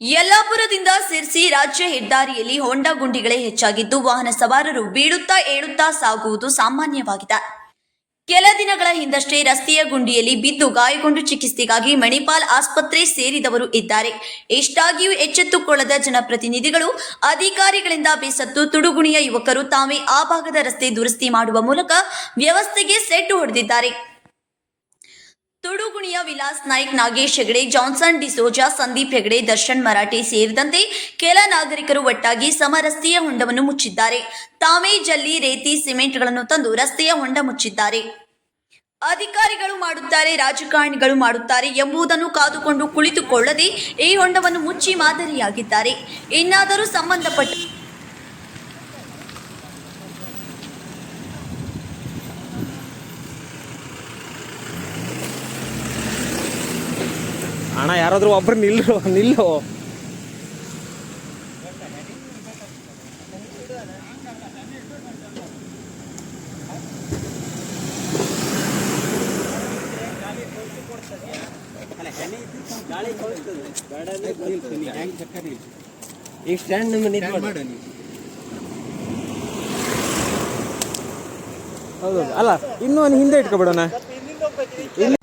ಯಲ್ಲಾಪುರದಿಂದ ಸಿರ್ಸಿ ರಾಜ್ಯ ಹೆದ್ದಾರಿಯಲ್ಲಿ ಹೊಂಡಾ ಗುಂಡಿಗಳೇ ಹೆಚ್ಚಾಗಿದ್ದು ವಾಹನ ಸವಾರರು ಬೀಳುತ್ತಾ ಏಳುತ್ತಾ ಸಾಗುವುದು ಸಾಮಾನ್ಯವಾಗಿದೆ. ಕೆಲ ದಿನಗಳ ಹಿಂದಷ್ಟೇ ರಸ್ತೆಯ ಗುಂಡಿಯಲ್ಲಿ ಬಿದ್ದು ಗಾಯಗೊಂಡು ಚಿಕಿತ್ಸೆಗಾಗಿ ಮಣಿಪಾಲ್ ಆಸ್ಪತ್ರೆ ಸೇರಿದವರು ಇದ್ದಾರೆ. ಇಷ್ಟಾಗಿಯೂ ಎಚ್ಚೆತ್ತುಕೊಳ್ಳದ ಜನಪ್ರತಿನಿಧಿಗಳು, ಅಧಿಕಾರಿಗಳಿಂದ ಬೇಸತ್ತು ತುಡುಗುಣಿಯ ಯುವಕರು ತಾವೇ ಆ ಭಾಗದ ರಸ್ತೆ ದುರಸ್ತಿ ಮಾಡುವ ಮೂಲಕ ವ್ಯವಸ್ಥೆಗೆ ಸೆಟ್ಟು ಹೊಡೆದಿದ್ದಾರೆ. ತುಡುಗುಣಿಯ ವಿಲಾಸ್ ನಾಯ್ಕ್, ನಾಗೇಶ್ ಹೆಗಡೆ, ಜಾನ್ಸನ್ ಡಿಸೋಜಾ, ಸಂದೀಪ್ ಹೆಗಡೆ, ದರ್ಶನ್ ಮರಾಠಿ ಸೇರಿದಂತೆ ಕೆಲ ನಾಗರಿಕರು ಒಟ್ಟಾಗಿ ಸಮರಸ್ತೆಯ ಹೊಂಡವನ್ನು ಮುಚ್ಚಿದ್ದಾರೆ. ತಾವೇ ಜಲ್ಲಿ, ರೇತಿ ಸಿಮೆಂಟ್ಗಳನ್ನು ತಂದು ರಸ್ತೆಯ ಹೊಂಡ ಮುಚ್ಚಿದ್ದಾರೆ. ಅಧಿಕಾರಿಗಳು ಮಾಡುತ್ತಾರೆ, ರಾಜಕಾರಣಿಗಳು ಮಾಡುತ್ತಾರೆ ಎಂಬುದನ್ನು ಕಾದುಕೊಂಡು ಕುಳಿತುಕೊಳ್ಳದೆ ಈ ಹೊಂಡವನ್ನು ಮುಚ್ಚಿ ಮಾದರಿಯಾಗಿದ್ದಾರೆ. ಇನ್ನಾದರೂ ಸಂಬಂಧಪಟ್ಟ ಅಣ್ಣ ಯಾರಾದರೂ ಒಬ್ರು ನಿಲ್ಲು ನಿಲ್ಲು. ಈಗ ಸ್ಟ್ಯಾಂಡ್ ಹೌದೌದು ಅಲ್ಲ ಇನ್ನೂ ಒಂದು ಹಿಂದೆ ಇಟ್ಕೊಬಿಡೋಣ. ಇಲ್ಲಿ